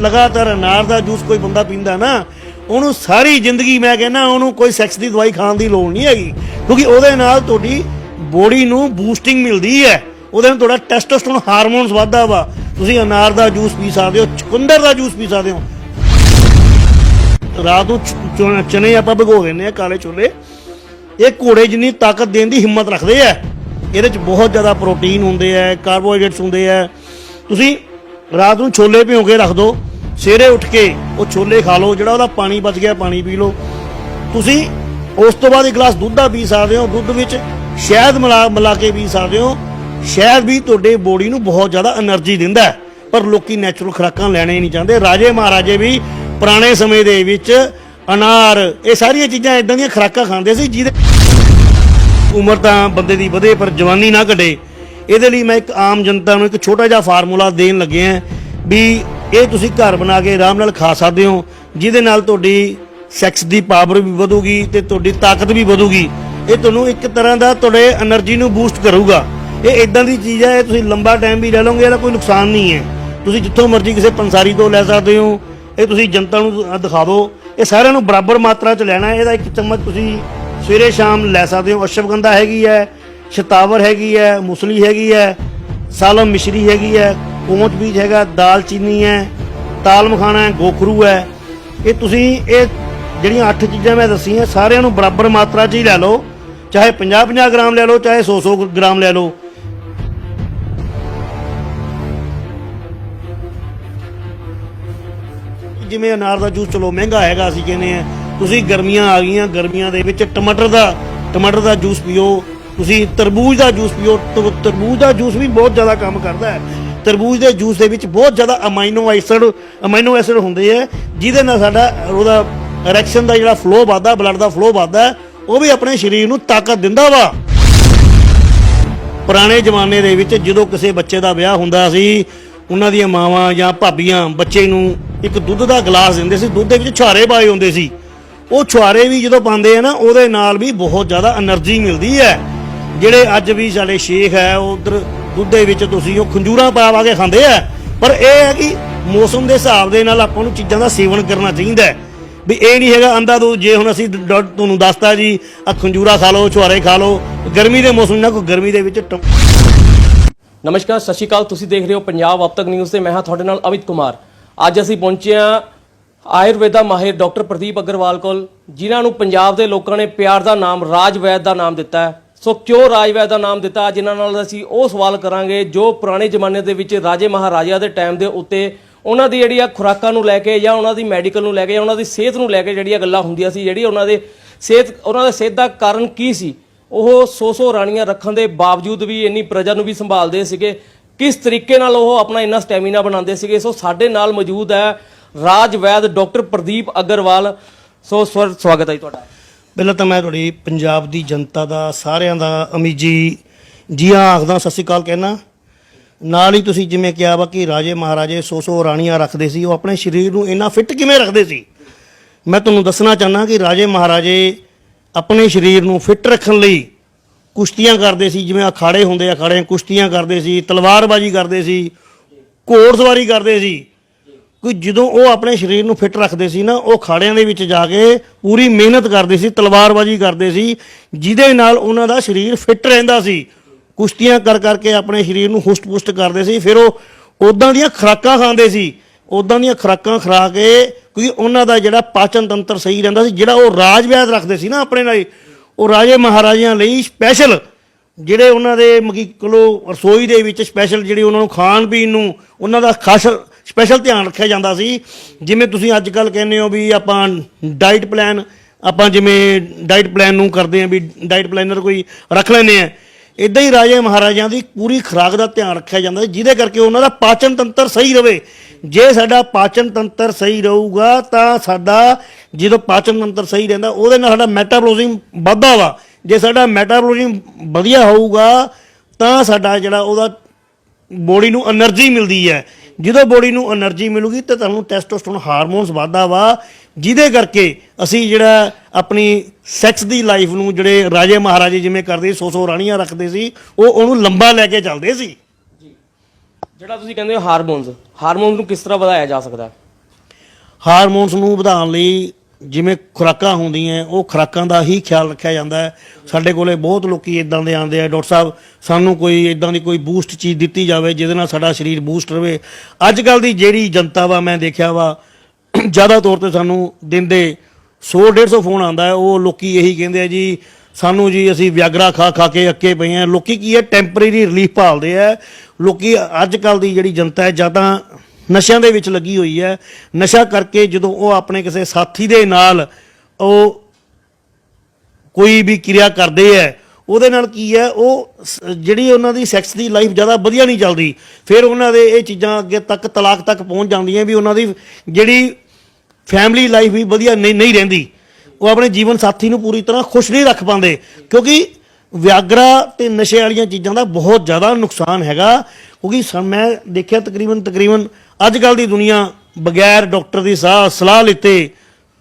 ਲਗਾਤਾਰ ਅਨਾਰ ਦਾ ਜੂਸ ਕੋਈ ਬੰਦਾ ਪੀਂਦਾ ਨਾ, ਉਹਨੂੰ ਸਾਰੀ ਜ਼ਿੰਦਗੀ ਮੈਂ ਕਹਿੰਦਾ ਉਹਨੂੰ ਕੋਈ ਸੈਕਸ ਦੀ ਦਵਾਈ ਖਾਣ ਦੀ ਲੋੜ ਨਹੀਂ ਹੈਗੀ, ਕਿਉਂਕਿ ਉਹਦੇ ਨਾਲ ਤੁਹਾਡੀ ਬੋਡੀ ਨੂੰ ਬੂਸਟਿੰਗ ਮਿਲਦੀ ਹੈ। ਉਹਦੇ ਨਾਲ ਤੁਹਾਡਾ ਟੈਸਟੋਸਟੇਰੋਨ ਹਾਰਮੋਨਸ ਵੱਧਦਾ ਵਾ। ਤੁਸੀਂ ਅਨਾਰ ਦਾ ਜੂਸ ਪੀ ਸਕਦੇ ਹੋ, ਚੁਕੰਦਰ ਦਾ ਜੂਸ ਪੀ ਸਕਦੇ ਹੋ। ਰਾਤ ਨੂੰ ਚਨੇ ਆਪਾਂ ਭਿਗੋ ਦਿੰਦੇ ਆ ਕਾਲੇ ਛੋਲੇ। ਇਹ ਘੋੜੇ ਜਿੰਨੀ ਤਾਕਤ ਦੇਣ ਦੀ ਹਿੰਮਤ ਰੱਖਦੇ ਆ। ਇਹਦੇ ਚ ਬਹੁਤ ਜ਼ਿਆਦਾ ਪ੍ਰੋਟੀਨ ਹੁੰਦੇ ਆ ਕਾਰਬੋਹਾਈਡਰੇਟਸ ਹੁੰਦੇ ਆ। ਤੁਸੀਂ ਰਾਤ ਨੂੰ ਛੋਲੇ ਭਿਓ ਕੇ ਰੱਖ ਦਿਓ ਸਵੇਰੇ ਉੱਠ ਕੇ ਉਹ ਛੋਲੇ ਖਾ ਲਓ, ਜਿਹੜਾ ਉਹਦਾ ਪਾਣੀ ਬਚ ਗਿਆ, ਪਾਣੀ ਪੀ ਲਓ। ਤੁਸੀਂ ਉਸ ਤੋਂ ਬਾਅਦ ਇੱਕ ਗਲਾਸ ਦੁੱਧ ਦਾ ਪੀ ਸਕਦੇ ਹੋ। ਦੁੱਧ ਵਿੱਚ ਸ਼ਹਿਦ ਮਿਲਾ ਮਿਲਾ ਕੇ ਪੀ ਸਕਦੇ ਹੋ। ਸ਼ਹਿਦ ਵੀ ਤੁਹਾਡੇ ਬੋਡੀ ਨੂੰ ਬਹੁਤ ਜ਼ਿਆਦਾ એનર્ਜੀ ਦਿੰਦਾ ਪਰ ਲੋਕੀ ਨੈਚੁਰਲ ਖੁਰਾਕਾਂ ਲੈਣੇ ਹੀ ਨਹੀਂ ਚਾਹੁੰਦੇ। ਰਾਜੇ ਮਹਾਰਾਜੇ ਵੀ ਪੁਰਾਣੇ ਸਮੇਂ ਦੇ ਵਿੱਚ ਅਨਾਰ, ਇਹ ਸਾਰੀਆਂ ਚੀਜ਼ਾਂ ਇਦਾਂ ਦੀਆਂ ਖੁਰਾਕਾਂ ਖਾਂਦੇ ਸੀ, ਜਿਹਦੇ ਉਮਰ ਤਾਂ ਬੰਦੇ ਦੀ ਵਧੇ, ਪਰ ਜਵਾਨੀ ਨਾ ਘਟੇ। ਇਹਦੇ ਲਈ ਮੈਂ ਇੱਕ ਆਮ ਜਨਤਾ ਨੂੰ ਇੱਕ ਛੋਟਾ ਜਿਹਾ ਫਾਰਮੂਲਾ ਦੇਣ ਲੱਗਿਆ ਵੀ ਇਹ ਤੁਸੀਂ ਘਰ ਬਣਾ ਕੇ ਆਰਾਮ ਨਾਲ ਖਾ ਸਕਦੇ ਹੋ, ਜਿਹਦੇ ਨਾਲ ਤੁਹਾਡੀ ਸੈਕਸ ਦੀ ਪਾਵਰ ਵੀ ਵਧੂਗੀ ਤੇ ਤੁਹਾਡੀ ਤਾਕਤ ਵੀ ਵਧੂਗੀ। ਇਹ ਤੁਹਾਨੂੰ ਇੱਕ ਤਰ੍ਹਾਂ ਦਾ ਤੁਹਾਡੇ એનર્ਜੀ ਨੂੰ ਬੂਸਟ ਕਰੂਗਾ। ਇਹ ਇਦਾਂ ਦੀ ਚੀਜ਼ ਹੈ, ਇਹ ਤੁਸੀਂ ਲੰਬਾ ਟਾਈਮ ਵੀ ਲੈ ਲਓਗੇ, ਇਹਦਾ ਕੋਈ ਨੁਕਸਾਨ ਨਹੀਂ ਹੈ। ਤੁਸੀਂ ਜਿੱਥੋਂ ਮਰਜ਼ੀ ਕਿਸੇ ਪੰਸਾਰੀ ਤੋਂ ਲੈ ਸਕਦੇ ਹੋ, ਇਹ ਤੁਸੀਂ ਜਨਤਾ ਨੂੰ ਦਿਖਾ ਦਿਓ ਇਹ ਸਾਰਿਆਂ ਨੂੰ ਬਰਾਬਰ ਮਾਤਰਾ 'ਚ ਲੈਣਾ ਇਹਦਾ ਇੱਕ ਚਮਚ ਤੁਸੀਂ ਸਵੇਰੇ ਸ਼ਾਮ ਲੈ ਸਕਦੇ ਹੋ। ਅਸ਼ਵਗੰਧਾ ਹੈਗੀ ਹੈ, ਸ਼ਤਾਵਰ ਹੈਗੀ ਹੈ, ਮੁਸਲੀ ਹੈਗੀ ਹੈ, ਸਾਲਮ ਮਿਸ਼ਰੀ ਹੈਗੀ ਹੈ ਪੌਂਚ ਬੀਜ ਹੈਗਾ ਦਾਲਚੀਨੀ ਹੈ, ਤਾਲ ਮਖਾਣਾ ਹੈ, ਗੋਖਰੂ ਹੈ। ਇਹ ਤੁਸੀਂ ਇਹ ਜਿਹੜੀਆਂ ਅੱਠ ਚੀਜ਼ਾਂ ਮੈਂ ਦੱਸੀਆਂ, ਸਾਰਿਆਂ ਨੂੰ ਬਰਾਬਰ ਮਾਤਰਾ 'ਚ ਹੀ ਲੈ ਲਓ। ਚਾਹੇ 50-50 ਗ੍ਰਾਮ ਲੈ ਲਓ, ਚਾਹੇ 100-100 ਗ੍ਰਾਮ ਲੈ ਲਓ। ਜਿਵੇਂ ਅਨਾਰ ਦਾ ਜੂਸ, ਚਲੋ ਮਹਿੰਗਾ ਹੈਗਾ ਅਸੀਂ ਕਹਿੰਦੇ ਆ ਤੁਸੀਂ ਗਰਮੀਆਂ ਆ ਗਈਆਂ, ਗਰਮੀਆਂ ਦੇ ਵਿੱਚ ਟਮਾਟਰ ਦਾ ਟਮਾਟਰ ਦਾ ਜੂਸ ਪੀਓ। ਤੁਸੀਂ ਤਰਬੂਜ ਦਾ ਜੂਸ ਪੀਓ ਤਰਬੂਜ ਦਾ ਜੂਸ ਵੀ ਬਹੁਤ ਜ਼ਿਆਦਾ ਕੰਮ ਕਰਦਾ ਹੈ। ਤਰਬੂਜ ਦੇ ਜੂਸ ਦੇ ਵਿੱਚ ਬਹੁਤ ਜ਼ਿਆਦਾ ਅਮਾਈਨੋ ਐਸਿਡ ਅਮਾਈਨੋ ਐਸਿਡ ਹੁੰਦੇ ਆ, ਜਿਹਦੇ ਨਾਲ ਸਾਡਾ ਉਹਦਾ ਰੈਕਸ਼ਨ ਦਾ ਜਿਹੜਾ ਫਲੋ ਵਧਦਾ ਬਲੱਡ ਦਾ ਫਲੋ ਵਧਦਾ, ਉਹ ਵੀ ਆਪਣੇ ਸਰੀਰ ਨੂੰ ਤਾਕਤ ਦਿੰਦਾ ਵਾ। ਪੁਰਾਣੇ ਜ਼ਮਾਨੇ ਦੇ ਵਿੱਚ ਜਦੋਂ ਕਿਸੇ ਬੱਚੇ ਦਾ ਵਿਆਹ ਹੁੰਦਾ ਸੀ, ਉਹਨਾਂ ਦੀਆਂ ਮਾਵਾਂ ਜਾਂ ਭਾਬੀਆਂ ਬੱਚੇ ਨੂੰ ਇੱਕ ਦੁੱਧ ਦਾ ਗਲਾਸ ਦਿੰਦੇ ਸੀ, ਦੁੱਧ ਦੇ ਵਿੱਚ ਛੁਹਾਰੇ ਪਾਏ ਹੁੰਦੇ ਸੀ। ਉਹ ਛੁਹਾਰੇ ਵੀ ਜਦੋਂ ਪਾਉਂਦੇ ਆ ਨਾ, ਉਹਦੇ ਨਾਲ ਵੀ ਬਹੁਤ ਜ਼ਿਆਦਾ એનર્ਜੀ ਮਿਲਦੀ ਹੈ। ਜਿਹੜੇ ਅੱਜ ਵੀ ਸਾਡੇ ਸ਼ੇਖ ਹੈ ਉਧਰ ਦੁੱਧ ਦੇ ਵਿੱਚ ਤੁਸੀਂ ਉਹ ਖੰਜੂਰਾ ਪਾ ਕੇ ਖਾਂਦੇ ਆ। ਪਰ ਇਹ ਹੈ ਕਿ ਮੌਸਮ ਦੇ ਹਿਸਾਬ ਦੇ ਨਾਲ ਆਪਾਂ ਨੂੰ ਚੀਜ਼ਾਂ ਦਾ ਸੇਵਨ ਕਰਨਾ ਚਾਹੀਦਾ ਹੈ। ਵੀ ਇਹ ਨਹੀਂ ਹੈਗਾ ਅੰਦਾ ਦੋ ਜੇ ਹੁਣ ਅਸੀਂ ਤੁਹਾਨੂੰ ਦੱਸਤਾ ਜੀ ਆ ਖੰਜੂਰਾ ਖਾ ਲਓ, ਛੁਹਾਰੇ ਖਾ ਲਓ, ਗਰਮੀ ਦੇ ਮੌਸਮ ਨਾਲ ਕੋਈ ਗਰਮੀ ਦੇ ਵਿੱਚ ਨਮਸਕਾਰ, ਸਤਿ ਸ਼੍ਰੀ ਅਕਾਲ, ਤੁਸੀਂ ਦੇਖ ਰਹੇ ਹੋ ਪੰਜਾਬ ਅਬ ਤੱਕ ਨਿਊਜ਼ ਤੇ ਮੈਂ ਹਾਂ ਤੁਹਾਡੇ ਨਾਲ ਅਮਿਤ ਕੁਮਾਰ। ਅੱਜ ਅਸੀਂ ਪਹੁੰਚੇ ਹਾਂ ਆਯੁਰਵੇਦਾ ਮਾਹਿਰ ਡਾਕਟਰ ਪ੍ਰਦੀਪ ਅਗਰਵਾਲ ਕੋਲ, ਜਿਨ੍ਹਾਂ ਨੂੰ ਪੰਜਾਬ ਦੇ ਲੋਕਾਂ ਨੇ ਪਿਆਰ ਦਾ ਨਾਮ, ਰਾਜ ਵੈਦ ਦਾ ਨਾਮ ਦਿੱਤਾ ਹੈ। ਸੋ ਕਿਉਂ ਰਾਜ ਵੈਦ ਦਾ ਨਾਮ ਦਿੱਤਾ? ਜਿਨ੍ਹਾਂ ਨਾਲ ਅਸੀਂ ਉਹ ਸਵਾਲ ਕਰਾਂਗੇ ਜੋ ਪੁਰਾਣੇ ਜ਼ਮਾਨੇ ਦੇ ਵਿੱਚ ਰਾਜੇ ਮਹਾਰਾਜਿਆਂ ਦੇ ਟਾਈਮ ਦੇ ਉੱਤੇ ਉਹਨਾਂ ਦੀ ਜਿਹੜੀਆਂ ਖੁਰਾਕਾਂ ਨੂੰ ਲੈ ਕੇ ਜਾਂ ਉਹਨਾਂ ਦੀ ਮੈਡੀਕਲ ਨੂੰ ਲੈ ਕੇ ਜਾਂ ਉਹਨਾਂ ਦੀ ਸਿਹਤ ਨੂੰ ਲੈ ਕੇ ਜਿਹੜੀਆਂ ਗੱਲਾਂ ਹੁੰਦੀਆਂ ਸੀ, ਜਿਹੜੀ ਉਹਨਾਂ ਦੇ ਸਿਹਤ, ਉਹਨਾਂ ਦੇ ਸਿਹਤ ਦਾ ਕਾਰਨ ਕੀ ਸੀ? ਉਹ 100-100 ਰਾਣੀਆਂ ਰੱਖਣ ਦੇ ਬਾਵਜੂਦ ਵੀ ਇੰਨੀ ਪ੍ਰਜਾ ਨੂੰ ਵੀ ਸੰਭਾਲਦੇ ਸੀਗੇ। ਕਿਸ ਤਰੀਕੇ ਨਾਲ ਉਹ ਆਪਣਾ ਇੰਨਾ ਸਟੈਮੀਨਾ ਬਣਾਉਂਦੇ ਸੀਗੇ? ਸੋ ਸਾਡੇ ਨਾਲ ਮੌਜੂਦ ਹੈ ਰਾਜ ਵੈਦ ਡਾਕਟਰ ਪ੍ਰਦੀਪ ਅਗਰਵਾਲ। ਸੋ ਸਵਰ ਸਵਾਗਤ ਹੈ ਜੀ ਤੁਹਾਡਾ। ਪਹਿਲਾਂ ਤਾਂ ਮੈਂ ਤੁਹਾਡੀ ਪੰਜਾਬ ਦੀ ਜਨਤਾ ਦਾ ਸਾਰਿਆਂ ਦਾ ਅਮੀਜੀ ਜੀ ਹਾਂ ਆਖਦਾ, ਸਤਿ ਸ਼੍ਰੀ ਅਕਾਲ ਕਹਿਣਾ ਨਾਲ ਹੀ ਤੁਸੀਂ ਜਿਵੇਂ ਕਿਹਾ ਵਾ ਕਿ ਰਾਜੇ ਮਹਾਰਾਜੇ 100-100 ਰਾਣੀਆਂ ਰੱਖਦੇ ਸੀ, ਉਹ ਆਪਣੇ ਸਰੀਰ ਨੂੰ ਇੰਨਾ ਫਿੱਟ ਕਿਵੇਂ ਰੱਖਦੇ ਸੀ? ਮੈਂ ਤੁਹਾਨੂੰ ਦੱਸਣਾ ਚਾਹਨਾ ਕਿ ਰਾਜੇ ਮਹਾਰਾਜੇ ਆਪਣੇ ਸਰੀਰ ਨੂੰ ਫਿੱਟ ਰੱਖਣ ਲਈ ਕੁਸ਼ਤੀਆਂ ਕਰਦੇ ਸੀ, ਜਿਵੇਂ ਅਖਾੜੇ ਹੁੰਦੇ ਆ ਅਖਾੜੇ ਕੁਸ਼ਤੀਆਂ ਕਰਦੇ ਸੀ, ਤਲਵਾਰਬਾਜ਼ੀ ਕਰਦੇ ਸੀ ਘੋੜ ਸਵਾਰੀ ਕਰਦੇ ਸੀ। ਕਿ ਜਦੋਂ ਉਹ ਆਪਣੇ ਸਰੀਰ ਨੂੰ ਫਿੱਟ ਰੱਖਦੇ ਸੀ ਨਾ, ਉਹ ਖਾੜਿਆਂ ਦੇ ਵਿੱਚ ਜਾ ਕੇ ਪੂਰੀ ਮਿਹਨਤ ਕਰਦੇ ਸੀ, ਤਲਵਾਰਬਾਜ਼ੀ ਕਰਦੇ ਸੀ, ਜਿਹਦੇ ਨਾਲ ਉਹਨਾਂ ਦਾ ਸਰੀਰ ਫਿੱਟ ਰਹਿੰਦਾ ਸੀ। ਕੁਸ਼ਤੀਆਂ ਕਰ ਕਰਕੇ ਆਪਣੇ ਸਰੀਰ ਨੂੰ ਹੁਸਟ-ਪੁਸ਼ਟ ਕਰਦੇ ਸੀ, ਫਿਰ ਉਹ ਉਦਾਂ ਦੀਆਂ ਖੁਰਾਕਾਂ ਖਾਂਦੇ ਸੀ। ਉਦਾਂ ਦੀਆਂ ਖੁਰਾਕਾਂ ਖਰਾ ਕੇ ਕਿਉਂਕਿ ਉਹਨਾਂ ਦਾ ਜਿਹੜਾ ਪਾਚਨ ਤੰਤਰ ਸਹੀ ਰਹਿੰਦਾ ਸੀ, ਜਿਹੜਾ ਉਹ ਰਾਜ ਵਿਆਦ ਰੱਖਦੇ ਸੀ ਨਾ ਆਪਣੇ ਨਾਲ ਉਹ ਰਾਜੇ ਮਹਾਰਾਜਿਆਂ ਲਈ ਸਪੈਸ਼ਲ ਜਿਹੜੇ ਉਹਨਾਂ ਦੇ ਮਗੀ ਕੋਲੋਂ ਰਸੋਈ ਦੇ ਵਿੱਚ ਸਪੈਸ਼ਲ ਜਿਹੜੀ ਉਹਨਾਂ ਨੂੰ ਖਾਣ ਪੀਣ ਨੂੰ, ਉਹਨਾਂ ਦਾ ਖਾਸ ਸਪੈਸ਼ਲ ਧਿਆਨ ਰੱਖਿਆ ਜਾਂਦਾ ਸੀ। ਜਿਵੇਂ ਤੁਸੀਂ ਅੱਜ ਕੱਲ ਕਹਿੰਦੇ ਹੋ ਵੀ ਆਪਾਂ ਡਾਈਟ ਪਲਾਨ, ਆਪਾਂ ਜਿਵੇਂ ਡਾਈਟ ਪਲਾਨ ਨੂੰ ਕਰਦੇ ਆਂ ਵੀ ਡਾਈਟ ਪਲਾਨਰ ਕੋਈ ਰੱਖ ਲੈਨੇ ਆ ਇਦਾਂ ਹੀ ਰਾਜੇ ਮਹਾਰਾਜਾਂ ਦੀ ਪੂਰੀ ਖੁਰਾਕ ਦਾ ਧਿਆਨ ਰੱਖਿਆ ਜਾਂਦਾ ਜਿਹਦੇ ਕਰਕੇ ਉਹਨਾਂ ਦਾ ਪਾਚਨ ਤੰਤਰ ਸਹੀ ਰਹੇ। ਜੇ ਸਾਡਾ ਪਾਚਨ ਤੰਤਰ ਸਹੀ ਰਹੂਗਾ ਤਾਂ ਸਾਡਾ ਜਦੋਂ ਪਾਚਨ ਤੰਤਰ ਸਹੀ ਰਹਿੰਦਾ, ਉਹਦੇ ਨਾਲ ਸਾਡਾ ਮੈਟਾਬੋਲਿਜ਼ਮ ਵੱਧਦਾ ਵਾ। ਜੇ ਸਾਡਾ ਮੈਟਾਬੋਲਿਜ਼ਮ ਵਧੀਆ ਹੋਊਗਾ, ਤਾਂ ਸਾਡਾ ਜਿਹੜਾ ਉਹਦਾ ਬੋਡੀ ਨੂੰ એનર્ਜੀ ਮਿਲਦੀ ਹੈ। ਜਦੋਂ ਬੋਡੀ ਨੂੰ એનર્ਜੀ ਮਿਲੂਗੀ ਤੇ ਤੁਹਾਨੂੰ ਟੈਸਟੋਸਟੋਨ ਹਾਰਮੋਨਸ ਵਾਧਾ ਵਾ ਜਿਹਦੇ ਕਰਕੇ ਅਸੀਂ ਜਿਹੜਾ ਆਪਣੀ ਸੈਕਸ ਦੀ ਲਾਈਫ ਨੂੰ ਜਿਹੜੇ ਰਾਜੇ ਮਹਾਰਾਜੇ ਜਿਵੇਂ ਕਰਦੇ ਸੋ ਸੋ ਰਾਣੀਆਂ ਰੱਖਦੇ ਸੀ ਉਹ ਉਹਨੂੰ ਲੰਬਾ ਲੈ ਕੇ ਚੱਲਦੇ ਸੀ। ਜਿਹੜਾ ਤੁਸੀਂ ਕਹਿੰਦੇ ਹੋ ਹਾਰਮੋਨਸ ਹਾਰਮੋਨਸ ਨੂੰ ਕਿਸ ਤਰ੍ਹਾਂ ਵਧਾਇਆ ਜਾ ਸਕਦਾ? ਹਾਰਮੋਨਸ ਨੂੰ ਵਧਾਉਣ ਲਈ ਜਿਵੇਂ ਖੁਰਾਕਾਂ ਹੁੰਦੀਆਂ, ਉਹ ਖੁਰਾਕਾਂ ਦਾ ਹੀ ਖਿਆਲ ਰੱਖਿਆ ਜਾਂਦਾ ਹੈ। ਸਾਡੇ ਕੋਲੇ ਬਹੁਤ ਲੋਕੀ ਇਦਾਂ ਦੇ ਆਉਂਦੇ ਆ। ਡਾਕਟਰ ਸਾਹਿਬ, ਸਾਨੂੰ ਕੋਈ ਇਦਾਂ ਦੀ ਕੋਈ ਬੂਸਟ ਚੀਜ਼ ਦਿੱਤੀ ਜਾਵੇ, ਜਿਹਦੇ ਨਾਲ ਸਾਡਾ ਸਰੀਰ ਬੂਸਟ ਰਵੇ। ਅੱਜ ਕੱਲ ਦੀ ਜਿਹੜੀ ਜਨਤਾ ਵਾ, ਮੈਂ ਦੇਖਿਆ ਵਾ, ਜ਼ਿਆਦਾ ਤੌਰ ਤੇ ਸਾਨੂੰ ਦਿੰਦੇ 100 150 ਫੋਨ ਆਉਂਦਾ ਉਹ ਲੋਕੀ ਇਹੀ ਕਹਿੰਦੇ ਆ ਜੀ, ਸਾਨੂੰ ਜੀ, ਅਸੀਂ ਵਿਆਗਰਾ ਖਾ ਖਾ ਕੇ ਅੱਕੇ ਪਏ ਆ। ਲੋਕੀ ਕੀ ਹੈ ਟੈਂਪਰੇਰੀ ਰਿਲੀਫ ਭਾਲਦੇ ਆ। ਲੋਕੀ ਅੱਜ ਕੱਲ ਦੀ ਜਿਹੜੀ ਜਨਤਾ ਹੈ, ਜਾਂ ਤਾਂ ਨਸ਼ਿਆਂ ਦੇ ਵਿੱਚ ਲੱਗੀ ਹੋਈ ਹੈ। ਨਸ਼ਾ ਕਰਕੇ ਜਦੋਂ ਉਹ ਆਪਣੇ ਕਿਸੇ ਸਾਥੀ ਦੇ ਨਾਲ ਉਹ ਕੋਈ ਵੀ ਕਿਰਿਆ ਕਰਦੇ ਹੈ, ਉਹਦੇ ਨਾਲ ਕੀ ਹੈ, ਉਹ ਸ- ਜਿਹੜੀ ਉਹਨਾਂ ਦੀ ਸੈਕਸ ਦੀ ਲਾਈਫ ਜ਼ਿਆਦਾ ਵਧੀਆ ਨਹੀਂ ਚੱਲਦੀ। ਫਿਰ ਉਹਨਾਂ ਦੇ ਇਹ ਚੀਜ਼ਾਂ ਅੱਗੇ ਤੱਕ, ਤਲਾਕ ਤੱਕ ਪਹੁੰਚ ਜਾਂਦੀਆਂ ਵੀ ਉਹਨਾਂ ਦੀ ਜਿਹੜੀ ਫੈਮਿਲੀ ਲਾਈਫ ਵੀ ਵਧੀਆ ਨਹੀਂ ਨਹੀਂ ਰਹਿੰਦੀ। ਉਹ ਆਪਣੇ ਜੀਵਨ ਸਾਥੀ ਨੂੰ ਪੂਰੀ ਤਰ੍ਹਾਂ ਖੁਸ਼ ਨਹੀਂ ਰੱਖ ਪਾਉਂਦੇ। ਕਿਉਂਕਿ ਵਿਆਗਰਾ ਤੇ ਨਸ਼ੇ ਵਾਲੀਆਂ ਚੀਜ਼ਾਂ ਦਾ ਬਹੁਤ ਜ਼ਿਆਦਾ ਨੁਕਸਾਨ ਹੈਗਾ। ਕਿਉਂਕਿ ਸ- ਮੈਂ ਦੇਖਿਆ ਤਕਰੀਬਨ ਤਕਰੀਬਨ ਅੱਜ ਕੱਲ ਦੀ ਦੁਨੀਆ ਬਗੈਰ ਡਾਕਟਰ ਦੀ ਸਾਹ ਸਲਾਹ ਲਿੱਤੇ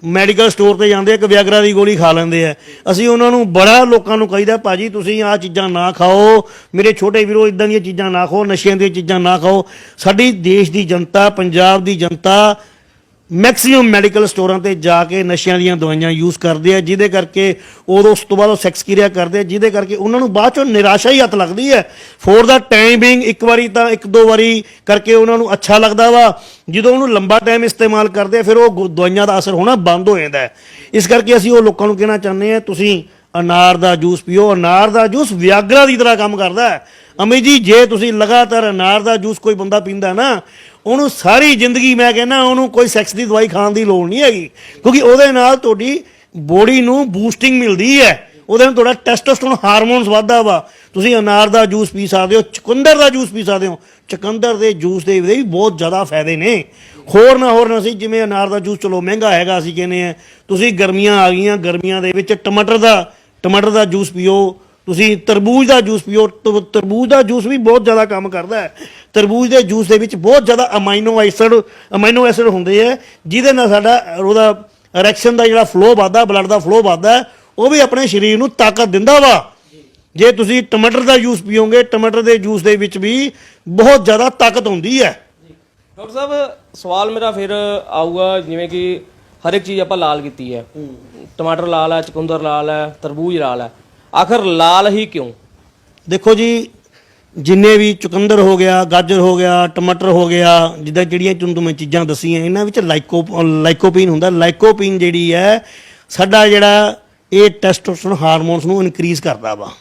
ਮੈਡੀਕਲ ਸਟੋਰ ਤੇ ਜਾਂਦੇ ਆ, ਇੱਕ ਵਿਆਗਰਾ ਦੀ ਗੋਲੀ ਖਾ ਲੈਂਦੇ ਆ। ਅਸੀਂ ਉਹਨਾਂ ਨੂੰ ਬੜਾ ਲੋਕਾਂ ਨੂੰ ਕਹੀਦਾ, ਭਾਜੀ, ਤੁਸੀਂ ਆਹ ਚੀਜ਼ਾਂ ਨਾ ਖਾਓ। ਮੇਰੇ ਛੋਟੇ ਵੀਰੋ ਇਦਾਂ ਦੀਆਂ ਚੀਜ਼ਾਂ ਨਾ ਖਾਓ, ਨਸ਼ਿਆਂ ਦੀਆਂ ਚੀਜ਼ਾਂ ਨਾ ਖਾਓ। ਸਾਡੀ ਦੇਸ਼ ਦੀ ਜਨਤਾ, ਪੰਜਾਬ ਦੀ ਜਨਤਾ ਮੈਕਸਿਮਮ ਮੈਡੀਕਲ ਸਟੋਰਾਂ ਤੇ ਜਾ ਕੇ ਨਸ਼ਿਆਂ ਦੀਆਂ ਦਵਾਈਆਂ ਯੂਜ਼ ਕਰਦੇ ਆ, ਜਿਹਦੇ ਕਰਕੇ ਉਦੋਂ ਉਸ ਤੋਂ ਬਾਅਦ ਉਹ ਸੈਕਸ ਕਿਰਿਆ ਕਰਦੇ ਆ, ਜਿਹਦੇ ਕਰਕੇ ਉਹਨਾਂ ਨੂੰ ਬਾਅਦ ਚੋਂ ਨਿਰਾਸ਼ਾ ਹੀ ਹੱਥ ਲੱਗਦੀ ਹੈ। ਫੋਰ ਦਾ ਟਾਈਮਿੰਗ ਇੱਕ ਵਾਰੀ ਤਾਂ ਇੱਕ ਦੋ ਵਾਰੀ ਕਰਕੇ ਉਹਨਾਂ ਨੂੰ ਅੱਛਾ ਲੱਗਦਾ ਵਾ। ਜਦੋਂ ਉਹਨੂੰ ਲੰਬਾ ਟਾਈਮ ਇਸਤੇਮਾਲ ਕਰਦੇ ਆ, ਫਿਰ ਉਹ ਗੁ- ਦਵਾਈਆਂ ਦਾ ਅਸਰ ਹੋਣਾ ਬੰਦ ਹੋ ਜਾਂਦਾ ਹੈ। ਇਸ ਕਰਕੇ ਅਸੀਂ ਉਹ ਲੋਕਾਂ ਨੂੰ ਕਹਿਣਾ ਚਾਹੁੰਦੇ ਆ ਤੁਸੀਂ ਅਨਾਰ ਦਾ ਜੂਸ ਪੀਓ। ਅਨਾਰ ਦਾ ਜੂਸ ਵਿਆਗਰਾ ਦੀ ਤਰ੍ਹਾਂ ਕੰਮ ਕਰਦਾ ਹੈ। ਅਮੀ ਜੀ, ਜੇ ਤੁਸੀਂ ਲਗਾਤਾਰ ਅਨਾਰ ਦਾ ਜੂਸ ਕੋਈ ਬੰਦਾ ਪੀਂਦਾ ਨਾ ਉਹਨੂੰ ਸਾਰੀ ਜ਼ਿੰਦਗੀ ਮੈਂ ਕਹਿੰਦਾ ਉਹਨੂੰ ਕੋਈ ਸੈਕਸ ਦੀ ਦਵਾਈ ਖਾਣ ਦੀ ਲੋੜ ਨਹੀਂ ਹੈਗੀ। ਕਿਉਂਕਿ ਉਹਦੇ ਨਾਲ ਤੁਹਾਡੀ ਬੋਡੀ ਨੂੰ ਬੂਸਟਿੰਗ ਮਿਲਦੀ ਹੈ। ਉਹਦੇ ਨਾਲ ਤੁਹਾਡਾ ਟੈਸਟੋਸਟੋਨ ਹਾਰਮੋਨਸ ਵੱਧਦਾ ਵਾ। ਤੁਸੀਂ ਅਨਾਰ ਦਾ ਜੂਸ ਪੀ ਸਕਦੇ ਹੋ, ਚੁਕੰਦਰ ਦਾ ਜੂਸ ਪੀ ਸਕਦੇ ਹੋ। ਚੁਕੰਦਰ ਦੇ ਜੂਸ ਦੇ ਵੀ ਬਹੁਤ ਜ਼ਿਆਦਾ ਫਾਇਦੇ ਨੇ। ਹੋਰ ਨਾ ਹੋਰ ਨਾ ਸੀ ਜਿਵੇਂ ਅਨਾਰ ਦਾ ਜੂਸ ਚਲੋ ਮਹਿੰਗਾ ਹੈਗਾ ਅਸੀਂ ਕਹਿੰਦੇ ਆ ਤੁਸੀਂ ਗਰਮੀਆਂ ਆ ਗਈਆਂ, ਗਰਮੀਆਂ ਦੇ ਵਿੱਚ ਟਮਾਟਰ ਦਾ ਟਮਾਟਰ ਦਾ ਜੂਸ ਪੀਓ। ਤੁਸੀਂ ਤਰਬੂਜ ਦਾ ਜੂਸ ਪੀਓ ਤ- ਤਰਬੂਜ ਦਾ ਜੂਸ ਵੀ ਬਹੁਤ ਜ਼ਿਆਦਾ ਕੰਮ ਕਰਦਾ ਹੈ। ਤਰਬੂਜ ਦੇ ਜੂਸ ਦੇ ਵਿੱਚ ਬਹੁਤ ਜ਼ਿਆਦਾ ਅਮਾਈਨੋ ਐਸਿਡ ਅਮਾਈਨੋ ਐਸਿਡ ਹੁੰਦੇ ਆ ਜਿਹਦੇ ਨਾਲ ਸਾਡਾ ਉਹਦਾ ਇਰੈਕਸ਼ਨ ਦਾ ਜਿਹੜਾ ਫਲੋ ਵੱਧਦਾ ਬਲੱਡ ਦਾ ਫਲੋ ਵੱਧਦਾ ਹੈ, ਉਹ ਵੀ ਆਪਣੇ ਸਰੀਰ ਨੂੰ ਤਾਕਤ ਦਿੰਦਾ ਵਾ। ਜੇ ਤੁਸੀਂ ਟਮਾਟਰ ਦਾ ਜੂਸ ਪੀਓਗੇ ਟਮਾਟਰ ਦੇ ਜੂਸ ਦੇ ਵਿੱਚ ਵੀ ਬਹੁਤ ਜ਼ਿਆਦਾ ਤਾਕਤ ਹੁੰਦੀ ਹੈ। ਡਾਕਟਰ ਸਾਹਿਬ ਸਵਾਲ ਮੇਰਾ ਫਿਰ ਆਊਗਾ ਜਿਵੇਂ ਕਿ ਹਰ ਇੱਕ ਚੀਜ਼ ਆਪਾਂ ਲਾਲ ਕੀਤੀ ਹੈ। ਟਮਾਟਰ ਲਾਲ ਹੈ ਚੁਕੰਦਰ ਲਾਲ ਹੈ ਤਰਬੂਜ ਲਾਲ ਹੈ। ਆਖਰ ਲਾਲ ਹੀ ਕਿਉਂ? ਦੇਖੋ ਜੀ, ਜਿੰਨੇ ਵੀ ਚੁਕੰਦਰ ਹੋ ਗਿਆ, ਗਾਜਰ ਹੋ ਗਿਆ, ਟਮਾਟਰ ਹੋ ਗਿਆ, ਜਿੱਦਾਂ ਜਿਹੜੀਆਂ ਤੁਹਾਨੂੰ ਮੈਂ ਚੀਜ਼ਾਂ ਦਸੀਆਂ, ਇਹਨਾਂ ਵਿੱਚ ਲਾਈਕੋ ਲਾਈਕੋਪੀਨ ਹੁੰਦਾ। ਲਾਈਕੋਪੀਨ ਜਿਹੜੀ ਹੈ, ਸਾਡਾ ਜਿਹੜਾ ਇਹ ਟੈਸਟੋਸਟੇਰੋਨ ਹਾਰਮੋਨਸ ਨੂੰ ਇਨਕਰੀਜ਼ ਕਰਦਾ ਵਾ।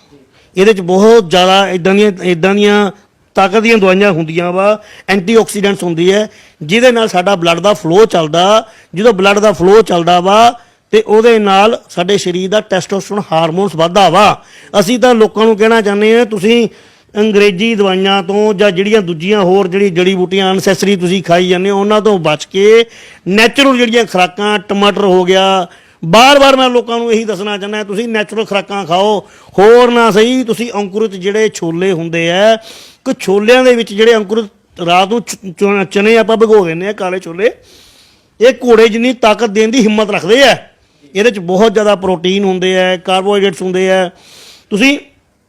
ਇਹਦੇ ਚ ਬਹੁਤ ਜ਼ਿਆਦਾ ਇਦਾਂ ਦੀਆਂ ਇਦਾਂ ਦੀਆਂ ਤਾਕਤ ਦੀਆਂ ਦਵਾਈਆਂ ਹੁੰਦੀਆਂ ਵਾ। ਐਂਟੀਆਕਸੀਡੈਂਟਸ ਹੁੰਦੀ ਹੈ, ਜਿਹਦੇ ਨਾਲ ਸਾਡਾ ਬਲੱਡ ਦਾ ਫਲੋ ਚੱਲਦਾ। ਜਦੋਂ ਬਲੱਡ ਦਾ ਫਲੋ ਚੱਲਦਾ ਵਾ ਤੇ ਉਹਦੇ ਨਾਲ ਸਾਡੇ ਸਰੀਰ ਦਾ ਟੈਸਟੋਸਟੇਰੋਨ ਹਾਰਮੋਨਸ ਵੱਧਦਾ ਵਾ। ਅਸੀਂ ਤਾਂ ਲੋਕਾਂ ਨੂੰ ਕਹਿਣਾ ਚਾਹੁੰਦੇ ਆ ਤੁਸੀਂ ਅੰਗਰੇਜ਼ੀ ਦਵਾਈਆਂ ਤੋਂ ਜਾਂ ਜਿਹੜੀਆਂ ਦੂਜੀਆਂ ਹੋਰ ਜਿਹੜੀ ਜੜੀ ਬੂਟੀਆਂ ਅਨਸੈਸਰੀ ਤੁਸੀਂ ਖਾਈ ਜਾਂਦੇ ਹੋ, ਉਹਨਾਂ ਤੋਂ ਬਚ ਕੇ ਨੈਚੁਰਲ ਜਿਹੜੀਆਂ ਖੁਰਾਕਾਂ, ਟਮਾਟਰ ਹੋ ਗਿਆ, ਬਾਰ-ਬਾਰ ਮੈਂ ਲੋਕਾਂ ਨੂੰ ਇਹੀ ਦੱਸਣਾ ਚਾਹੁੰਦਾ, ਤੁਸੀਂ ਨੈਚੁਰਲ ਖੁਰਾਕਾਂ ਖਾਓ। ਹੋਰ ਨਾ ਸਹੀ, ਤੁਸੀਂ ਅੰਕੁਰਿਤ ਜਿਹੜੇ ਛੋਲੇ ਹੁੰਦੇ ਆ ਕਿ ਛੋਲਿਆਂ ਦੇ ਵਿੱਚ ਜਿਹੜੇ ਅੰਕੁਰਿਤ ਰਾਤ ਨੂੰ ਚ- ਚਨੇ ਆਪਾਂ ਭਿਗੋ ਦਿੰਦੇ ਆ, ਕਾਲੇ ਛੋਲੇ, ਇਹ ਘੋੜੇ ਜਿੰਨੀ ਤਾਕਤ ਦੇਣ ਦੀ ਹਿੰਮਤ ਰੱਖਦੇ ਆ। ਇਹਦੇ ਚ ਬਹੁਤ ਜ਼ਿਆਦਾ ਪ੍ਰੋਟੀਨ ਹੁੰਦੇ ਆ ਕਾਰਬੋਹਾਈਡਰੇਟਸ ਹੁੰਦੇ ਆ। ਤੁਸੀਂ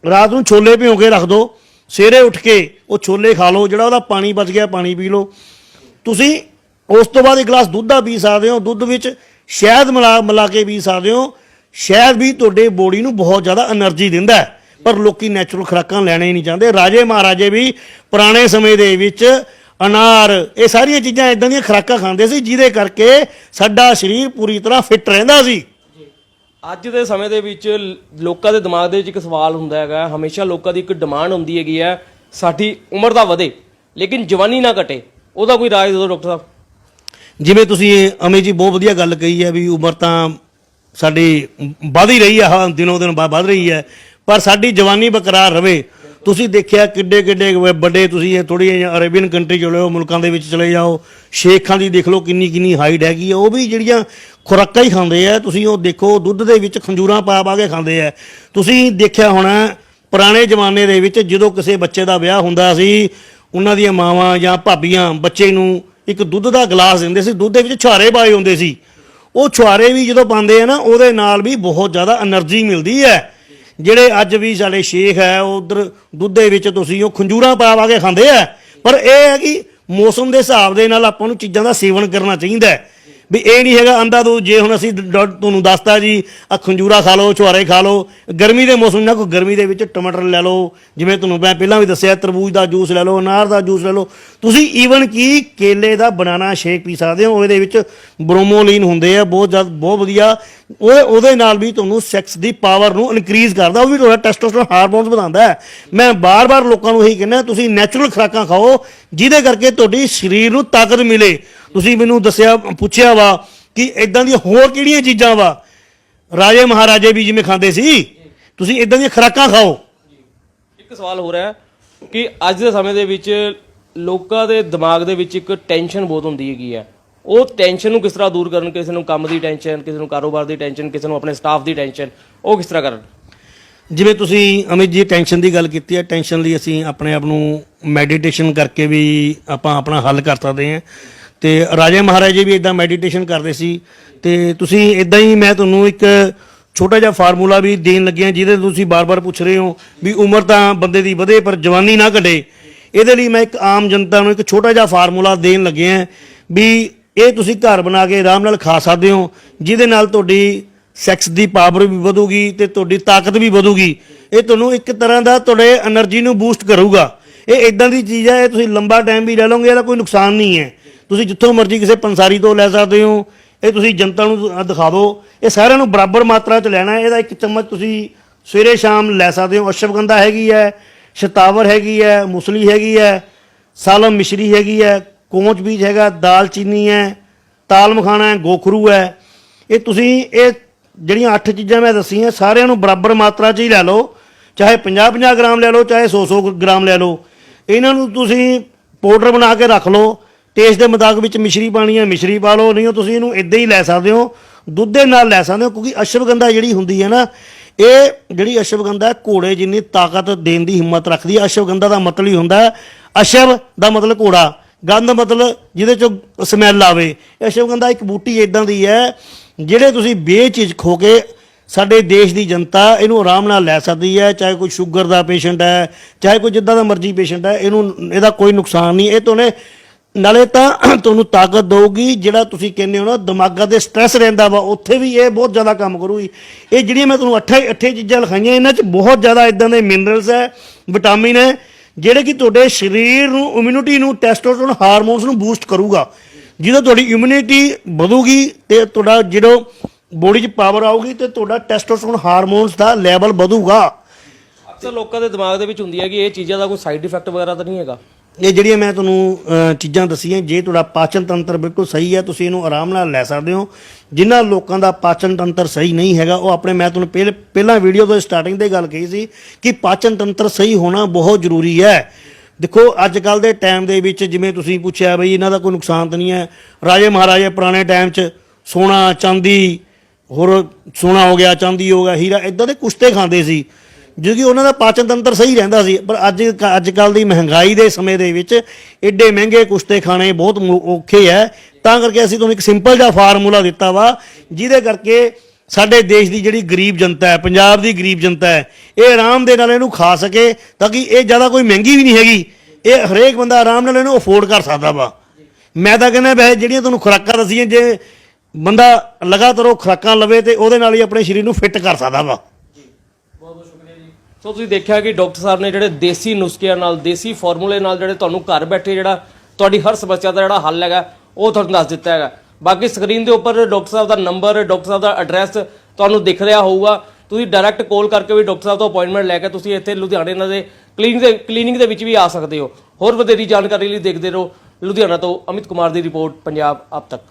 ਰਾਤ ਨੂੰ ਛੋਲੇ ਭਿਉਂ ਕੇ ਰੱਖ ਦਿਓ ਸਵੇਰੇ ਉੱਠ ਕੇ ਉਹ ਛੋਲੇ ਖਾ ਲਓ, ਜਿਹੜਾ ਉਹਦਾ ਪਾਣੀ ਬਚ ਗਿਆ, ਪਾਣੀ ਪੀ ਲਓ। ਤੁਸੀਂ ਉਸ ਤੋਂ ਬਾਅਦ ਇੱਕ ਗਲਾਸ ਦੁੱਧ ਦਾ ਪੀ ਸਕਦੇ ਹੋ, ਦੁੱਧ ਵਿੱਚ ਸ਼ਹਿਦ ਮਿਲਾ ਮਿਲਾ ਕੇ ਪੀ ਸਕਦੇ ਹੋ। ਸ਼ਹਿਦ ਵੀ ਤੁਹਾਡੇ ਬੋਡੀ ਨੂੰ ਬਹੁਤ ਜ਼ਿਆਦਾ એનર્ਜੀ ਦਿੰਦਾ ਪਰ ਲੋਕੀ ਨੈਚੁਰਲ ਖਰਾਕਾਂ ਲੈਣੇ ਨਹੀਂ ਚਾਹੁੰਦੇ। ਰਾਜੇ ਮਹਾਰਾਜੇ ਵੀ ਪੁਰਾਣੇ ਸਮੇਂ ਦੇ ਵਿੱਚ ਅਨਾਰ ਇਹ ਸਾਰੀਆਂ ਚੀਜ਼ਾਂ ਇਦਾਂ ਦੀਆਂ ਖੁਰਾਕਾਂ ਖਾਂਦੇ ਸੀ ਜਿਹਦੇ ਕਰਕੇ ਸਾਡਾ ਸਰੀਰ ਪੂਰੀ ਤਰ੍ਹਾਂ ਫਿੱਟ ਰਹਿੰਦਾ ਸੀ। ਅੱਜ ਦੇ ਸਮੇਂ ਦੇ ਵਿੱਚ ਲੋਕਾਂ ਦੇ ਦਿਮਾਗ ਦੇ ਵਿੱਚ ਇੱਕ ਸਵਾਲ ਹੁੰਦਾ ਹੈਗਾ ਹਮੇਸ਼ਾ ਲੋਕਾਂ ਦੀ ਇੱਕ ਡਿਮਾਂਡ ਹੁੰਦੀ ਹੈਗੀ ਹੈ ਸਾਡੀ ਉਮਰ ਦਾ ਵਧੇ ਲੇਕਿਨ ਜਵਾਨੀ ਨਾ ਘਟੇ। ਉਹਦਾ ਕੋਈ ਰਾਜ ਦਿਓ ਡਾਕਟਰ ਸਾਹਿਬ। ਜਿਵੇਂ ਤੁਸੀਂ ਅਮੀ ਜੀ ਬਹੁਤ ਵਧੀਆ ਗੱਲ ਕਹੀ ਹੈ ਵੀ ਉਮਰ ਤਾਂ ਸਾਡੀ ਵਧ ਹੀ ਰਹੀ ਹੈ ਹਾਂ ਦਿਨੋਂ ਦਿਨ ਵਧ ਰਹੀ ਹੈ ਪਰ ਸਾਡੀ ਜਵਾਨੀ ਬਰਕਰਾਰ ਰਵੇ। ਤੁਸੀਂ ਦੇਖਿਆ ਕਿੱਡੇ ਕਿੱਡੇ ਵੱਡੇ ਤੁਸੀਂ ਇਹ ਥੋੜੀ ਅਰੇਬੀਅਨ ਕੰਟਰੀ ਚਲੇ ਜਾਓ, ਮੁਲਕਾਂ ਦੇ ਵਿੱਚ ਚਲੇ ਜਾਓ, ਸ਼ੇਖਾਂ ਦੀ ਦੇਖ ਲਓ ਕਿੰਨੀ ਕਿੰਨੀ ਹਾਈਟ ਹੈਗੀ ਉਹ ਵੀ ਜਿਹੜੀਆਂ ਖੁਰਾਕਾਂ ਹੀ ਖਾਂਦੇ ਆ, ਤੁਸੀਂ ਉਹ ਦੇਖੋ, ਦੁੱਧ ਦੇ ਵਿੱਚ ਖੰਜੂਰਾ ਪਾ ਪਾ ਕੇ ਖਾਂਦੇ ਆ। ਤੁਸੀਂ ਦੇਖਿਆ ਹੋਣਾ, ਪੁਰਾਣੇ ਜ਼ਮਾਨੇ ਦੇ ਵਿੱਚ ਜਦੋਂ ਕਿਸੇ ਬੱਚੇ ਦਾ ਵਿਆਹ ਹੁੰਦਾ ਸੀ, ਉਹਨਾਂ ਦੀਆਂ ਮਾਵਾਂ ਜਾਂ ਭਾਬੀਆਂ ਬੱਚੇ ਨੂੰ ਇੱਕ ਦੁੱਧ ਦਾ ਗਲਾਸ ਦਿੰਦੇ ਸੀ, ਦੁੱਧ ਦੇ ਵਿੱਚ ਛੁਹਾਰੇ ਪਾਏ ਹੁੰਦੇ ਸੀ। ਉਹ ਛੁਹਾਰੇ ਵੀ ਜਦੋਂ ਪਾਉਂਦੇ ਆ ਨਾ, ਉਹਦੇ ਨਾਲ ਵੀ ਬਹੁਤ ਜ਼ਿਆਦਾ એનર્ਜੀ ਮਿਲਦੀ ਹੈ। ਜਿਹੜੇ ਅੱਜ ਵੀ ਸਾਡੇ ਸ਼ੇਖ ਹੈ, ਉਹ ਉਧਰ ਦੁੱਧ ਦੇ ਵਿੱਚ ਤੁਸੀਂ ਉਹ ਖੰਜੂਰਾਂ ਪਾ ਪਾ ਕੇ ਖਾਂਦੇ ਆ। ਪਰ ਇਹ ਹੈ ਕਿ ਮੌਸਮ ਦੇ ਹਿਸਾਬ ਦੇ ਨਾਲ ਆਪਾਂ ਨੂੰ ਚੀਜ਼ਾਂ ਦਾ ਸੇਵਨ ਕਰਨਾ ਚਾਹੀਦਾ ਹੈ। ਵੀ ਇਹ ਨਹੀਂ ਹੈਗਾ ਅੰਦਾ ਦੋ ਜੇ ਹੁਣ ਅਸੀਂ ਡ- ਤੁਹਾਨੂੰ ਦੱਸਤਾ ਜੀ ਆ ਖੰਜੂਰਾ ਖਾ ਲਓ, ਛੁਹਾਰੇ ਖਾ ਲਓ, ਗਰਮੀ ਦੇ ਮੌਸਮ ਨਾਲ ਕੋਈ ਗਰਮੀ ਦੇ ਵਿੱਚ ਟਮਾਟਰ ਲੈ ਲਓ, ਜਿਵੇਂ ਤੁਹਾਨੂੰ ਮੈਂ ਪਹਿਲਾਂ ਵੀ ਦੱਸਿਆ, ਤਰਬੂਜ ਦਾ ਜੂਸ ਲੈ ਲਓ, ਅਨਾਰ ਦਾ ਜੂਸ ਲੈ ਲਓ, ਤੁਸੀਂ ਈਵਨ ਕੀ ਕੇਲੇ ਦਾ ਬਨਾਨਾ ਸ਼ੇਕ ਪੀ ਸਕਦੇ ਹੋ, ਉਹਦੇ ਵਿੱਚ ਬ੍ਰੋਮੋਲੀਨ ਹੁੰਦੇ ਆ, ਬਹੁਤ ਜ਼ਿਆਦਾ, ਬਹੁਤ ਵਧੀਆ, ਉਹ, ਉਹਦੇ ਨਾਲ ਵੀ ਤੁਹਾਨੂੰ ਸੈਕਸ ਦੀ ਪਾਵਰ ਨੂੰ ਇਨਕਰੀਜ਼ ਕਰਦਾ, ਉਹ ਵੀ ਤੁਹਾਡਾ ਟੈਸਟੋਸਟੇਰੋਨ ਹਾਰਮੋਨਸ ਵਧਾਉਂਦਾ ਹੈ। ਮੈਂ ਬਾਰ-ਬਾਰ ਲੋਕਾਂ ਨੂੰ ਇਹੀ ਕਹਿੰਦਾ, ਤੁਸੀਂ ਨੈਚੁਰਲ ਖੁਰਾਕਾਂ ਖਾਓ, ਜਿਹਦੇ ਕਰਕੇ ਤੁਹਾਡੀ ਸਰੀਰ ਨੂੰ ਤਾਕਤ ਮਿਲੇ। ਤੁਸੀਂ ਮੈਨੂੰ ਦੱਸਿਆ ਪੁੱਛਿਆ ਵਾ ਕਿ ਇਦਾਂ ਦੀਆਂ ਹੋਰ ਕਿਹੜੀਆਂ ਚੀਜ਼ਾਂ ਵਾ? ਰਾਜੇ ਮਹਾਰਾਜੇ ਵੀ ਜਿਵੇਂ ਖਾਂਦੇ ਸੀ ਤੁਸੀਂ ਇਦਾਂ ਦੀਆਂ ਖੁਰਾਕਾਂ ਖਾਓ। ਇੱਕ ਸਵਾਲ ਹੋ ਰਿਹਾ ਕਿ ਅੱਜ ਦੇ ਸਮੇਂ ਦੇ ਵਿੱਚ ਲੋਕਾਂ ਦੇ ਦਿਮਾਗ ਦੇ ਵਿੱਚ ਇੱਕ ਟੈਨਸ਼ਨ ਬਹੁਤ ਹੁੰਦੀ ਹੈਗੀ ਹੈ। ਉਹ ਟੈਨਸ਼ਨ ਨੂੰ ਕਿਸ ਤਰ੍ਹਾਂ ਦੂਰ ਕਰਨ ਕਿਸੇ ਨੂੰ ਕੰਮ ਦੀ ਟੈਨਸ਼ਨ ਕਿਸੇ ਨੂੰ ਕਾਰੋਬਾਰ ਦੀ ਟੈਨਸ਼ਨ ਕਿਸੇ ਨੂੰ ਆਪਣੇ ਸਟਾਫ ਦੀ ਟੈਨਸ਼ਨ ਉਹ ਕਿਸ ਤਰ੍ਹਾਂ ਕਰਨ? ਜਿਵੇਂ ਤੁਸੀਂ ਅਮਿਤ ਜੀ ਟੈਨਸ਼ਨ ਦੀ ਗੱਲ ਕੀਤੀ ਹੈ ਟੈਨਸ਼ਨ ਲਈ ਅਸੀਂ ਆਪਣੇ ਆਪ ਨੂੰ ਮੈਡੀਟੇਸ਼ਨ ਕਰਕੇ ਵੀ ਆਪਾਂ ਆਪਣਾ ਹੱਲ ਕਰ ਸਕਦੇ ਹਾਂ। ਤੇ ਰਾਜੇ ਮਹਾਰਾਜੇ ਵੀ ਇਦਾਂ ਮੈਡੀਟੇਸ਼ਨ ਕਰਦੇ ਸੀ। ਤੇ ਤੁਸੀਂ ਇਦਾਂ ਹੀ ਮੈਂ ਤੁਹਾਨੂੰ ਇੱਕ ਛੋਟਾ ਜਿਹਾ ਫਾਰਮੂਲਾ ਵੀ ਦੇਣ ਲੱਗਿਆ, ਜਿਹਦੇ ਤੁਸੀਂ ਬਾਰ-ਬਾਰ ਪੁੱਛ ਰਹੇ ਹੋ ਵੀ ਉਮਰ ਤਾਂ ਬੰਦੇ ਦੀ ਵਧੇ, ਪਰ ਜਵਾਨੀ ਨਾ ਘਟੇ। ਇਹਦੇ ਲਈ ਮੈਂ ਇੱਕ ਆਮ ਜਨਤਾ ਨੂੰ ਇੱਕ ਛੋਟਾ ਜਿਹਾ ਫਾਰਮੂਲਾ ਦੇਣ ਲੱਗਿਆ ਵੀ ਇਹ ਤੁਸੀਂ ਘਰ ਬਣਾ ਕੇ ਆਰਾਮ ਨਾਲ ਖਾ ਸਕਦੇ ਹੋ, ਜਿਹਦੇ ਨਾਲ ਤੁਹਾਡੀ ਸੈਕਸ ਦੀ ਪਾਵਰ ਵੀ ਵਧੂਗੀ ਤੇ ਤੁਹਾਡੀ ਤਾਕਤ ਵੀ ਵਧੂਗੀ। ਇਹ ਤੁਹਾਨੂੰ ਇੱਕ ਤਰ੍ਹਾਂ ਦਾ ਤੁਹਾਡੇ એનર્ਜੀ ਨੂੰ ਬੂਸਟ ਕਰੂਗਾ। ਇਹ ਇਦਾਂ ਦੀ ਚੀਜ਼ ਹੈ, ਇਹ ਤੁਸੀਂ ਲੰਬਾ ਟਾਈਮ ਵੀ ਲੈ ਲਓਗੇ, ਇਹਦਾ ਕੋਈ ਨੁਕਸਾਨ ਨਹੀਂ ਹੈ। ਤੁਸੀਂ ਜਿੱਥੋਂ ਮਰਜ਼ੀ ਕਿਸੇ ਪੰਸਾਰੀ ਤੋਂ ਲੈ ਸਕਦੇ ਹੋ। ਇਹ ਤੁਸੀਂ ਜਨਤਾ ਨੂੰ ਅ- ਦਿਖਾ ਦਿਓ। ਇਹ ਸਾਰਿਆਂ ਨੂੰ ਬਰਾਬਰ ਮਾਤਰਾ 'ਚ ਲੈਣਾ ਹੈ। ਇਹਦਾ ਇੱਕ ਚਮਚ ਤੁਸੀਂ ਸਵੇਰੇ ਸ਼ਾਮ ਲੈ ਸਕਦੇ ਹੋ। ਅਸ਼ਵਗੰਧਾ ਹੈਗੀ ਹੈ, ਸ਼ਤਾਵਰ ਹੈਗੀ ਹੈ, ਮੁਸਲੀ ਹੈਗੀ ਹੈ, ਸਾਲਮ ਮਿਸ਼ਰੀ ਹੈਗੀ ਹੈ, ਕੋਂਚ ਬੀਜ ਹੈਗਾ ਦਾਲਚੀਨੀ ਹੈ, ਤਾਲ ਮਖਾਣਾ ਹੈ, ਗੋਖਰੂ ਹੈ। ਇਹ ਤੁਸੀਂ ਇਹ ਜਿਹੜੀਆਂ ਅੱਠ ਚੀਜ਼ਾਂ ਮੈਂ ਦੱਸੀਆਂ, ਸਾਰਿਆਂ ਨੂੰ ਬਰਾਬਰ ਮਾਤਰਾ 'ਚ ਹੀ ਲੈ ਲਓ। ਚਾਹੇ 50-50 ਗ੍ਰਾਮ ਲੈ ਲਓ, ਚਾਹੇ 100-100 ਗ੍ਰਾਮ ਲੈ ਲਓ। ਇਹਨਾਂ ਨੂੰ ਤੁਸੀਂ ਪਾਊਡਰ ਬਣਾ ਕੇ ਰੱਖ ਲਓ। ਟੇਸਟ ਦੇ ਮੁਤਾਬਕ ਵਿੱਚ ਮਿਸ਼ਰੀ ਪਾਣੀ ਹੈ ਮਿਸ਼ਰੀ ਪਾ ਲਓ, ਨਹੀਂ ਉਹ ਤੁਸੀਂ ਇਹਨੂੰ ਇਦਾਂ ਹੀ ਲੈ ਸਕਦੇ ਹੋ, ਦੁੱਧ ਦੇ ਨਾਲ ਲੈ ਸਕਦੇ ਹੋ, ਕਿਉਂਕਿ ਅਸ਼ਵਗੰਧਾ ਜਿਹੜੀ ਹੁੰਦੀ ਹੈ ਨਾ, ਇਹ ਜਿਹੜੀ ਅਸ਼ਵਗੰਧਾ ਘੋੜੇ ਜਿੰਨੀ ਤਾਕਤ ਦੇਣ ਦੀ ਹਿੰਮਤ ਰੱਖਦੀ ਹੈ, ਅਸ਼ਵਗੰਧਾ ਦਾ ਮਤਲਬ ਹੀ ਹੁੰਦਾ ਹੈ, ਅਸ਼ਵ ਦਾ ਮਤਲਬ ਘੋੜਾ, ਗੰਧ ਮਤਲਬ ਜਿਹਦੇ ਚੋਂ ਸਮੈਲ ਆਵੇ ਅਸ਼ਵਗੰਧਾ ਇੱਕ ਬੂਟੀ ਇਦਾਂ ਦੀ ਹੈ, ਜਿਹੜੇ ਤੁਸੀਂ ਬੇਝਿਜਕ ਖੋ ਕੇ ਸਾਡੇ ਦੇਸ਼ ਦੀ ਜਨਤਾ ਇਹਨੂੰ ਆਰਾਮ ਨਾਲ ਲੈ ਸਕਦੀ ਹੈ, ਚਾਹੇ ਕੋਈ ਸ਼ੂਗਰ ਦਾ ਪੇਸ਼ੈਂਟ ਹੈ, ਚਾਹੇ ਕੋਈ ਜਿੱਦਾਂ ਦਾ ਮਰਜ਼ੀ ਪੇਸ਼ੈਂਟ ਹੈ, ਇਹਨੂੰ, ਇਹਦਾ ਕੋਈ ਨੁਕਸਾਨ ਨਹੀਂ, ਇਹ ਤੋਂ ਤੁਹਾਨੂੰ ਨਾਲੇ ਤਾਂ ਤੁਹਾਨੂੰ ਤਾਕਤ ਦੇਊਗੀ, ਜਿਹੜਾ ਤੁਸੀਂ ਕਹਿੰਦੇ ਹੋ ਨਾ, ਦਿਮਾਗਾਂ ਦੇ ਸਟ੍ਰੈਸ ਰਹਿੰਦਾ ਵਾ, ਉੱਥੇ ਵੀ ਇਹ ਬਹੁਤ ਜ਼ਿਆਦਾ ਕੰਮ ਕਰੂਗੀ। ਇਹ ਜਿਹੜੀਆਂ ਮੈਂ ਤੁਹਾਨੂੰ ਅੱਠੇ ਅੱਠੇ ਚੀਜ਼ਾਂ ਲਿਖਾਈਆਂ, ਇਹਨਾਂ 'ਚ ਬਹੁਤ ਜ਼ਿਆਦਾ ਇਦਾਂ ਦੇ ਮਿਨਰਲਸ ਹੈ ਵਿਟਾਮਿਨ ਹੈ, ਜਿਹੜੇ ਕਿ ਤੁਹਾਡੇ ਸਰੀਰ ਨੂੰ ਇਮਿਊਨਿਟੀ ਨੂੰ ਟੈਸਟੋਸਟੇਰੋਨ ਹਾਰਮੋਨਸ ਨੂੰ ਬੂਸਟ ਕਰੂਗਾ। ਜਿਹਦਾ ਤੁਹਾਡੀ ਇਮਿਊਨਿਟੀ ਵਧੂਗੀ ਤੇ ਤੁਹਾਡਾ ਜਿਹੜਾ ਬੋਡੀ 'ਚ ਪਾਵਰ ਆਊਗੀ ਤੇ ਤੁਹਾਡਾ ਟੈਸਟੋਸਟੇਰੋਨ ਹਾਰਮੋਨਸ ਦਾ ਲੈਵਲ ਵਧੂਗਾ। ਅਕਸਰ ਲੋਕਾਂ ਦੇ ਦਿਮਾਗ ਦੇ ਵਿੱਚ ਹੁੰਦੀ ਹੈ ਕਿ ਇਹ ਚੀਜ਼ਾਂ ਦਾ ਕੋਈ ਸਾਈਡ ਇਫੈਕਟ ਵਗੈਰਾ ਤਾਂ ਨਹੀਂ ਹੈਗਾ? ਇਹ ਜਿਹੜੀਆਂ ਮੈਂ ਤੁਹਾਨੂੰ ਚੀਜ਼ਾਂ ਦਸੀਆਂ, ਜੇ ਤੁਹਾਡਾ ਪਾਚਨ ਤੰਤਰ ਬਿਲਕੁਲ ਸਹੀ ਹੈ, ਤੁਸੀਂ ਇਹਨੂੰ ਆਰਾਮ ਨਾਲ ਲੈ ਸਕਦੇ ਹੋ। ਜਿਨ੍ਹਾਂ ਲੋਕਾਂ ਦਾ ਪਾਚਨ ਤੰਤਰ ਸਹੀ ਨਹੀਂ ਹੈਗਾ, ਉਹ ਆਪਣੇ ਮੈਂ ਤੁਹਾਨੂੰ ਪਹਿਲੇ, ਪਹਿਲਾਂ ਵੀਡੀਓ ਤੋਂ ਸਟਾਰਟਿੰਗ ਤੇ ਗੱਲ ਕਹੀ ਸੀ ਕਿ ਪਾਚਨ ਤੰਤਰ ਸਹੀ ਹੋਣਾ ਬਹੁਤ ਜ਼ਰੂਰੀ ਹੈ। ਦੇਖੋ ਅੱਜ ਕੱਲ ਦੇ ਟਾਈਮ ਦੇ ਵਿੱਚ ਜਿਵੇਂ ਤੁਸੀਂ ਪੁੱਛਿਆ ਬਈ ਇਹਨਾਂ ਦਾ ਕੋਈ ਨੁਕਸਾਨ ਤਾਂ ਨਹੀਂ ਹੈ। ਰਾਜੇ ਮਹਾਰਾਜੇ ਪੁਰਾਣੇ ਟਾਈਮ 'ਚ ਸੋਨਾ, ਚਾਂਦੀ, ਹੋਰ ਸੋਨਾ ਹੋ ਗਿਆ, ਚਾਂਦੀ ਹੋ ਗਿਆ, ਹੀਰਾ ਇਦਾਂ ਦੇ ਕੁਸ਼ਤੇ ਖਾਂਦੇ ਸੀ। ਜੋ ਕਿ ਉਹਨਾਂ ਦਾ ਪਾਚਨ ਤੰਤਰ ਸਹੀ ਰਹਿੰਦਾ ਸੀ, ਪਰ ਅੱਜ ਅੱਜ ਕੱਲ ਦੀ ਮਹਿੰਗਾਈ ਦੇ ਸਮੇਂ ਦੇ ਵਿੱਚ ਐਡੇ ਮਹਿੰਗੇ ਕੁਸ਼ਤੇ ਖਾਣੇ ਬਹੁਤ ਔਖੇ ਹੈ ਤਾਂ ਕਰਕੇ ਅਸੀਂ ਤੁਹਾਨੂੰ ਇੱਕ ਸਿੰਪਲ ਜਿਹਾ ਫਾਰਮੂਲਾ ਦਿੱਤਾ ਵਾ, ਜਿਹਦੇ ਕਰਕੇ ਸਾਡੇ ਦੇਸ਼ ਦੀ ਜਿਹੜੀ ਗਰੀਬ ਜਨਤਾ ਹੈ ਪੰਜਾਬ ਦੀ ਗਰੀਬ ਜਨਤਾ ਹੈ ਇਹ ਆਰਾਮ ਦੇ ਨਾਲ ਇਹਨੂੰ ਖਾ ਸਕੇ ਤਾਂ ਕਿ ਇਹ ਜ਼ਿਆਦਾ ਕੋਈ ਮਹਿੰਗੀ ਵੀ ਨਹੀਂ ਹੈਗੀ। ਇਹ ਹਰੇਕ ਬੰਦਾ ਆਰਾਮ ਨਾਲ ਇਹਨੂੰ ਅਫੋਰਡ ਕਰ ਸਕਦਾ ਵਾ। ਮੈਂ ਤਾਂ ਕਹਿੰਦਾ ਵੈਸੇ ਜਿਹੜੀਆਂ ਤੁਹਾਨੂੰ ਖੁਰਾਕਾਂ ਦੱਸੀਆਂ, ਜੇ ਬੰਦਾ ਲਗਾਤਾਰ ਉਹ ਖੁਰਾਕਾਂ ਲਵੇ ਤੇ ਉਹਦੇ ਨਾਲ ਹੀ ਆਪਣੇ ਸਰੀਰ ਨੂੰ ਫਿੱਟ ਕਰ ਸਕਦਾ ਵਾ। ਸੋ ਤੁਸੀਂ ਦੇਖਿਆ ਕਿ ਡਾਕਟਰ ਸਾਹਿਬ ਨੇ ਜਿਹੜੇ ਦੇਸੀ ਨੁਸਖਿਆਂ ਨਾਲ, ਦੇਸੀ ਫਾਰਮੂਲੇ ਨਾਲ ਜਿਹੜੇ ਤੁਹਾਨੂੰ ਘਰ ਬੈਠੇ ਜਿਹੜਾ ਤੁਹਾਡੀ ਹਰ ਸਮੱਸਿਆ ਦਾ ਜਿਹੜਾ ਹੱਲ ਹੈਗਾ, ਉਹ ਤੁਹਾਨੂੰ ਦੱਸ ਦਿੱਤਾ ਹੈਗਾ। ਬਾਕੀ ਸਕਰੀਨ ਦੇ ਉੱਪਰ ਡਾਕਟਰ ਸਾਹਿਬ ਦਾ ਨੰਬਰ, ਡਾਕਟਰ ਸਾਹਿਬ ਦਾ ਐਡਰੈਸ ਤੁਹਾਨੂੰ ਦਿਖ ਰਿਹਾ ਹੋਊਗਾ। ਤੁਸੀਂ ਡਾਇਰੈਕਟ ਕਾਲ ਕਰਕੇ ਵੀ ਡਾਕਟਰ ਸਾਹਿਬ ਤੋਂ ਅਪਾਇੰਟਮੈਂਟ ਲੈ ਕੇ ਤੁਸੀਂ ਇੱਥੇ ਲੁਧਿਆਣੇ ਇਹਨਾਂ ਦੇ ਕਲੀਨਿਕ ਦੇ ਕਲੀਨਿਕ ਦੇ ਵਿੱਚ ਵੀ ਆ ਸਕਦੇ ਹੋ। ਹੋਰ ਵਧੇਰੀ ਜਾਣਕਾਰੀ ਲਈ ਦੇਖਦੇ ਰਹੋ। ਲੁਧਿਆਣਾ ਤੋਂ ਅਮਿਤ ਕੁਮਾਰ ਦੀ ਰਿਪੋਰਟ, ਪੰਜਾਬ ਆਪ ਤੱਕ।